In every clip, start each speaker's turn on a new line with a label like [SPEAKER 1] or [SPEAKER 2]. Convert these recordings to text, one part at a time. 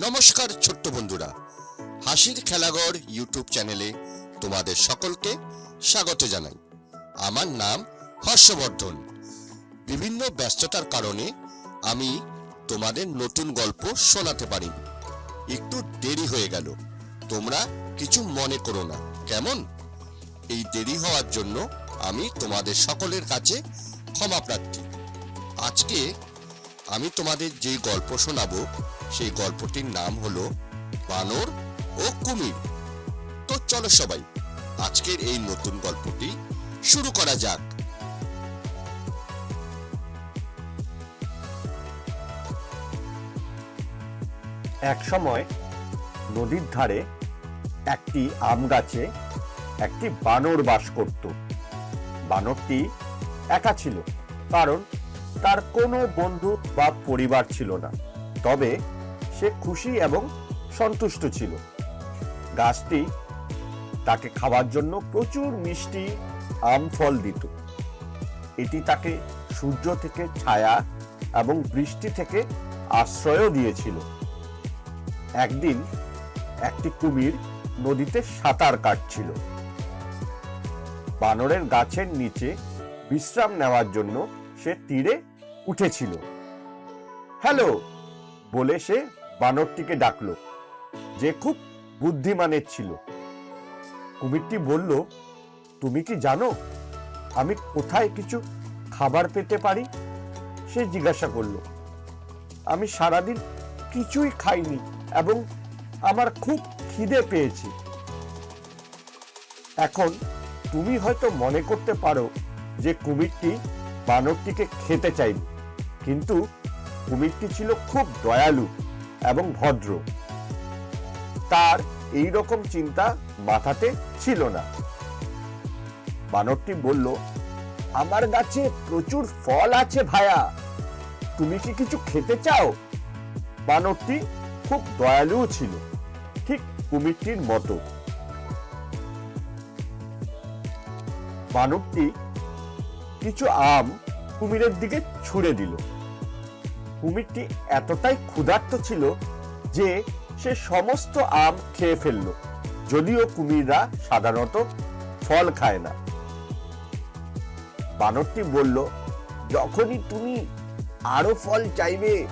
[SPEAKER 1] নমস্কার ছোট্ট বন্ধুরা। হাসির খেলাঘর ইউটিউব চ্যানেলে তোমাদের সকলকে স্বাগত জানাই। আমার নাম হর্ষবর্ধন। বিভিন্ন ব্যস্ততার কারণে আমি তোমাদের নতুন গল্প শোনাতে পারিনি। একটু দেরি হয়ে গেল। তোমরা কিছু মনে করো না, কেমন? এই দেরি হওয়ার জন্য আমি তোমাদের সকলের কাছে ক্ষমা প্রার্থী। আজকে আমি তোমাদের যে গল্প শোনাবো সেই গল্পটির নাম হলো বানর ও কুমির। তো চলো সবাই, আজকের এই নতুন গল্পটি শুরু করা যাক।
[SPEAKER 2] এক সময় নদীর ধারে একটি আম গাছে একটি বানর বাস করত। বানরটি একা ছিল, কারণ তার কোনো বন্ধু বা পরিবার ছিল না। তবে সে খুশি এবং সন্তুষ্ট ছিল। গাছটি তাকে খাওয়ার জন্য প্রচুর মিষ্টি আম ফল দিত। এটি তাকে সূর্য থেকে ছায়া এবং বৃষ্টি থেকে আশ্রয়ও দিয়েছিল। একদিন একটি কুমির নদীতে সাঁতার কাটছিল। বানরের গাছের নিচে বিশ্রাম নেওয়ার জন্য সে তীরে উঠেছিল। হ্যালো! বলে সে বানরটিকে ডাকলো, যে খুব বুদ্ধিমানের ছিল। কুমিরটি বলল, তুমি কি জানো, আমি কোথায় কিছু খাবার পেতে পারি? সে জিজ্ঞাসা করল, আমি সারাদিন কিছুই খাইনি এবং আমার খুব খিদে পেয়েছে। এখন তুমি হয়তো মনে করতে পারো যে কুমিরটি বানরটিকে খেতে চাইবে কিন্তু কুমিরটি ছিল খুব দয়ালু। এবং ভদ্র। তার এই রকম চিন্তা মাথাতে ছিল না। বানরটি বলল, আমার গাছে প্রচুর ফল আছে ভায়া। তুমি কি কিছু খেতে চাও? বানরটি খুব দয়ালু ছিল, ঠিক কুমিরটির মতো। বানরটি কিছু আম কুমিরের দিকে ছুঁড়ে দিল। কুমিরটি এতটাই ক্ষুধার্ত ছিল যে সে সমস্ত আম খেয়ে ফেলল। যদিও কুমিররা সাধারণত ফল খায় না। বানরটি বলল, যখনই তুমি আরও ফল চাইবে,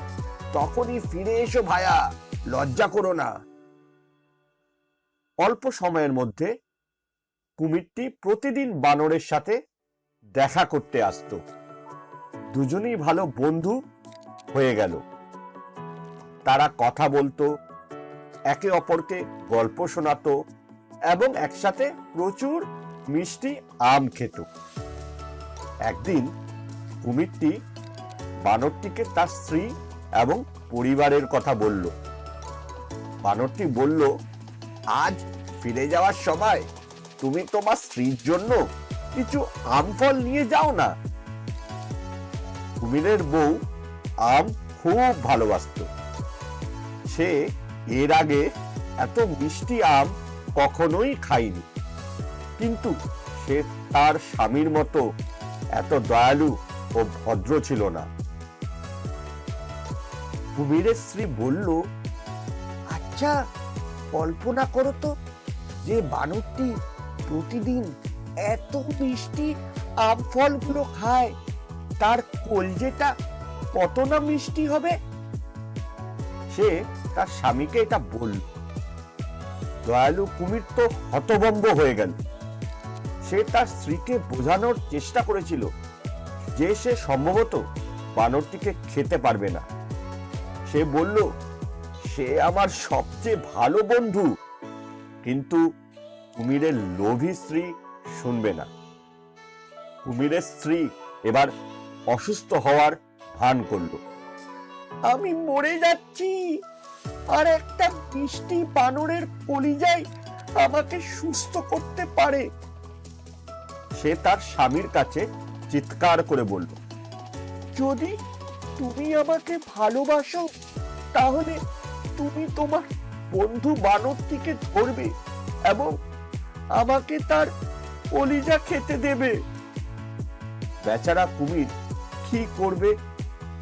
[SPEAKER 2] তখনই ফিরে এসো ভায়া, লজ্জা করো না। অল্প সময়ের মধ্যে কুমিরটি প্রতিদিন বানরের সাথে দেখা করতে আসতো। দুজনেই ভালো বন্ধু হয়ে গেল। তারা কথা বলতো, একে অপরকে গল্প শোনাতো এবং একসাথে প্রচুর মিষ্টি আম খেত। একদিন কুমিরটি বানরটিকে তার স্ত্রী এবং পরিবারের কথা বলল। বানরটি বলল, আজ ফিরে যাওয়ার সময় তুমি তোমার স্ত্রীর জন্য কিছু আম ফল নিয়ে যাও না। কুমিরের বউ আম খুব ভালোবাসত। সে এর আগে এত মিষ্টি আম কখনোই খায়নি। কিন্তু সে তার স্বামীর মতো এত দয়ালু ও ভদ্র ছিল না। কুমিরের স্ত্রী বলল আচ্ছা কল্পনা করো তো যে বানরটি প্রতিদিন এত মিষ্টি আম ফলগুলো খায়, তার কলজেটা কত না মিষ্টি হবে? সে তার স্বামীকে এটা বলল। দয়ালু কুমির তো হতভম্ব হয়ে গেল। সে তার স্ত্রীকে বোঝানোর চেষ্টা করেছিল যে সে সম্ভবত বানরটিকে খেতে পারবে না। সে বলল, সে আমার সবচেয়ে ভালো বন্ধু। কিন্তু কুমিরের লোভী স্ত্রী শুনবে না। কুমিরের স্ত্রী এবার অসুস্থ হওয়ার ভান করল। আমি মরে যাচ্ছি আর একটা মিষ্টি বানরের কলিজাই আমাকে সুস্থ করতে পারে। সে তার স্বামীর কাছে চিৎকার করে বলল যদি তুমি আমাকে ভালোবাসো তাহলে তুমি তোমার বন্ধু বানরটিকে ধরবে এবং আমাকে তার কলিজা খেতে দেবে। বেচারা কুমির কি করবে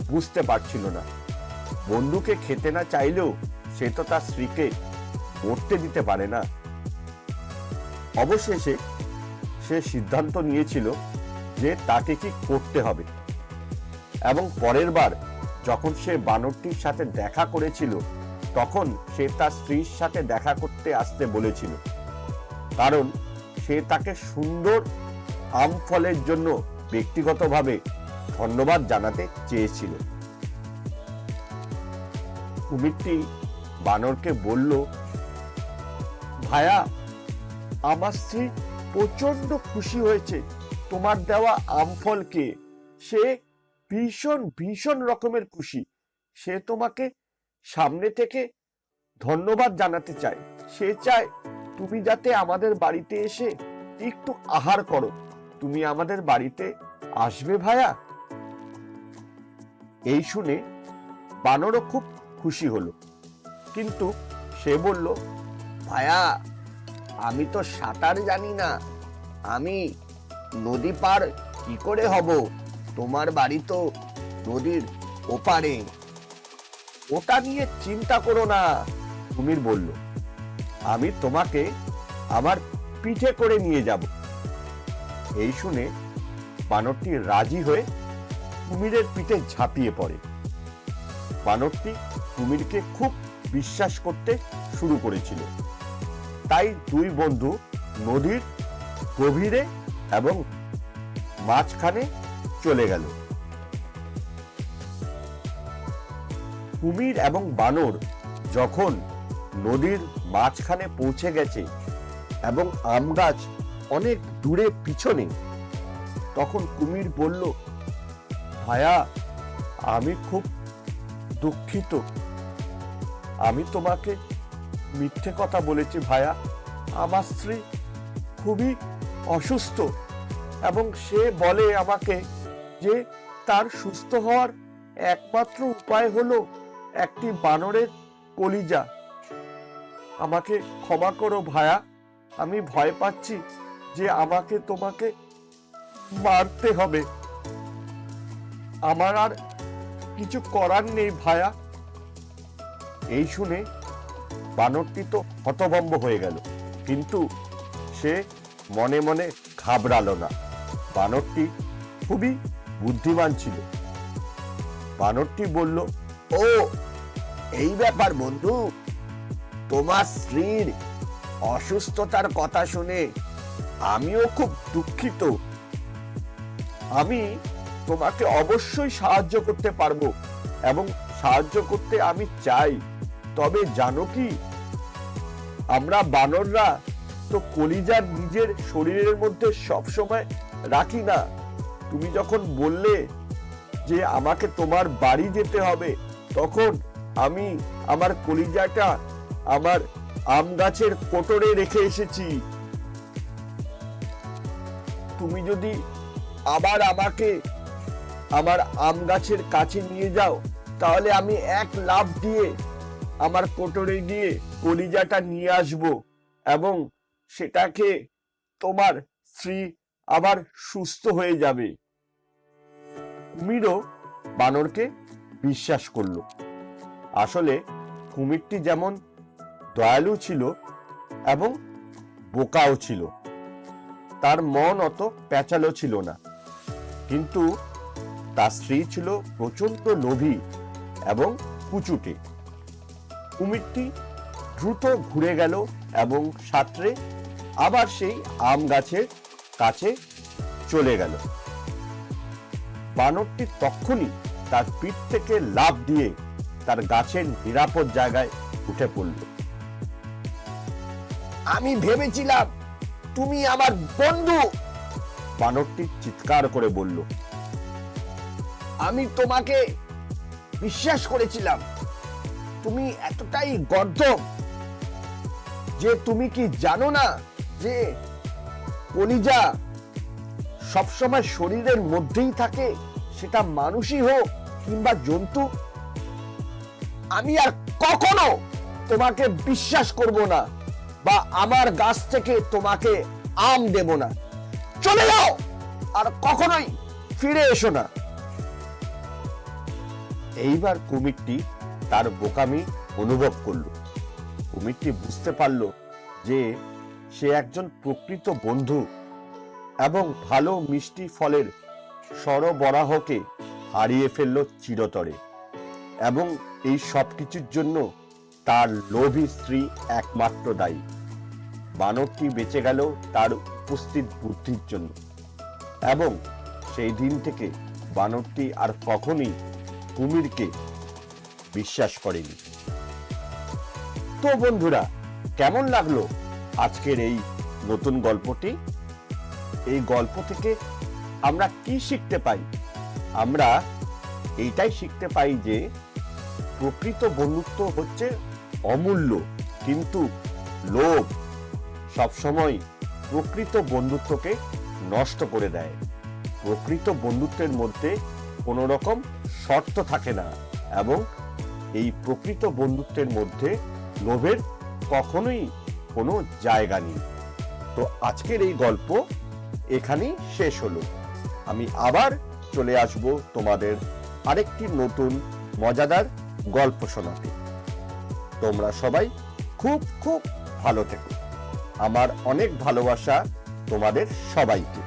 [SPEAKER 2] বুঝতে পারছিল না। বন্ধুকে খেতে না চাইলেও সে তো তার স্ত্রীকে মরতে দিতে পারে না। অবশেষে সে সিদ্ধান্ত নিয়েছিল যে তাকে কি করতে হবে। এবং পরের বার যখন সে বানরটির সাথে দেখা করেছিল, তখন সে তার স্ত্রীর সাথে দেখা করতে আসতে বলেছিল। কারণ সে তাকে সুন্দর আম ফলের জন্য ব্যক্তিগতভাবে ধন্যবাদ জানাতে চেয়েছিল। কুমিরটি বানরকে বলল, ভায়া, আমার স্ত্রী প্রচণ্ড খুশি হয়েছে। তোমার দেওয়া আমফলকে সে ভীষণ ভীষণ রকমের খুশি। সে তোমাকে সামনে থেকে ধন্যবাদ জানাতে চায়। সে চায় তুমি যাতে আমাদের বাড়িতে এসে একটু আহার করো। তুমি আমাদের বাড়িতে আসবে ভায়া? এই শুনে বানরও খুব খুশি হলো। কিন্তু সে বলল, ভায়া, আমি তো সাঁতার জানি না। আমি নদী পার কি করে হব? তোমার বাড়ি তো নদীর ওপারে। ওটা নিয়ে চিন্তা করো না, কুমির বলল। আমি তোমাকে আমার পিঠে করে নিয়ে যাব। এই শুনে বানরটি রাজি হয়ে কুমিরের পিঠে ঝাঁপিয়ে পড়ে। বানরটি কুমিরকে খুব বিশ্বাস করতে শুরু করেছিল। তাই দুই বন্ধু নদীর গভীরে এবং মাঝখানে চলে গেল। কুমির এবং বানর যখন নদীর মাঝখানে পৌঁছে গেছে এবং আম গাছ অনেক দূরে পিছনে, তখন কুমির বলল ভায়া আমি খুব দুঃখিত। আমি তোমাকে মিথ্যে কথা বলেছি ভায়া আমার স্ত্রী খুবই অসুস্থ এবং সে বলে আমাকে যে তার সুস্থ হওয়ার একমাত্র উপায় হলো একটি বানরের কলিজা। আমাকে ক্ষমা করো ভায়া আমি ভয় পাচ্ছি যে আমাকে তোমাকে মারতে হবে। আমার আর কিছু করার নেই ভায়া। এই শুনে বানরটি তো হতভম্ব হয়ে গেল। কিন্তু সে মনে মনে ঘাবড়ালো না। বানরটি খুবই বুদ্ধিমান ছিল। বানরটি বলল, ও, এই ব্যাপার বন্ধু, তোমার স্ত্রীর অসুস্থতার কথা শুনে আমিও খুব দুঃখিত। আমি তোমাকে অবশ্যই সাহায্য করতে পারব এবং সাহায্য করতে আমি চাই। তবে জানো কি? আমরা বানররা তো কলিজার নিজের শরীরের মধ্যে সব সময় রাখি না। তুমি যখন বললে যে আমাকে তোমার বাড়ি যেতে হবে, তখন আমি আমার কলিজাটা আমার আম গাছের কোটরে রেখে এসেছি। তুমি যদি আবার আমাকে আমার আম গাছের কাছে নিয়ে যাও। তাহলে আমি এক লাভ দিয়ে আমার কোটরে গিয়ে কলিজাটা নিয়ে আসব এবং সেটাকে তোমার স্ত্রী আবার সুস্থ হয়ে যাবে। কুমিরও বানরকে বিশ্বাস করল। আসলে কুমিরটি যেমন দয়ালু ছিল এবং বোকাও ছিল, তার মন অত প্যাচালো ছিল না। কিন্তু তার স্ত্রী ছিল প্রচণ্ড লোভী এবং কুচুটে। কুমিরটি দ্রুত ঘুরে গেল এবং সাঁতরে আবার সেই আম গাছের কাছে চলে গেল। বানরটি তখনই তার পিঠ থেকে লাফ দিয়ে তার গাছের নিরাপদ জায়গায় উঠে পড়ল। আমি ভেবেছিলাম তুমি আমার বন্ধু! বানরটি চিৎকার করে বলল। আমি তোমাকে বিশ্বাস করেছিলাম। তুমি এতটাই গর্দম যে তুমি কি জানো না যে কলিজা সবসময় শরীরের মধ্যেই থাকে, সেটা মানুষই হোক কিংবা জন্তু? আমি আর কখনো তোমাকে বিশ্বাস করব না বা আমার গাছ থেকে তোমাকে আম দেব না। চলে যাও! আর কখনোই ফিরে এসো না। এইবার কুমিরটি তার বোকামি অনুভব করল। কুমিরটি বুঝতে পারল যে সে একজন প্রকৃত বন্ধু এবং ভালো মিষ্টি ফলের সরবরাহকে হারিয়ে ফেলল চিরতরে এবং এই সব কিছুর জন্য তার লোভী স্ত্রী একমাত্র দায়ী। বানরটি বেঁচে গেল তার উপস্থিত বুদ্ধির জন্য এবং সেই দিন থেকে বানরটি আর কখনই কুমিরকে বিশ্বাস করেনি। তো বন্ধুরা, কেমন লাগল আজকের এই নতুন গল্পটি? এই গল্প থেকে আমরা কি শিখতে পাই? আমরা এইটাই শিখতে পাই যে প্রকৃত বন্ধুত্ব হচ্ছে অমূল্য, কিন্তু লোভ সবসময় প্রকৃত বন্ধুত্বকে নষ্ট করে দেয়। প্রকৃত বন্ধুত্বের মধ্যে কোনো রকম শর্ত থাকে না এবং এই প্রকৃত বন্ধুত্বের মধ্যে লোভের কখনোই কোনো জায়গা নেই। তো আজকের এই গল্প এখানেই শেষ হলো। আমি আবার চলে আসব তোমাদের আরেকটি নতুন, মজাদার গল্প শোনাতে। তোমরা সবাই খুব খুব ভালো থেকো। আমার অনেক ভালোবাসা তোমাদের সবাইকে।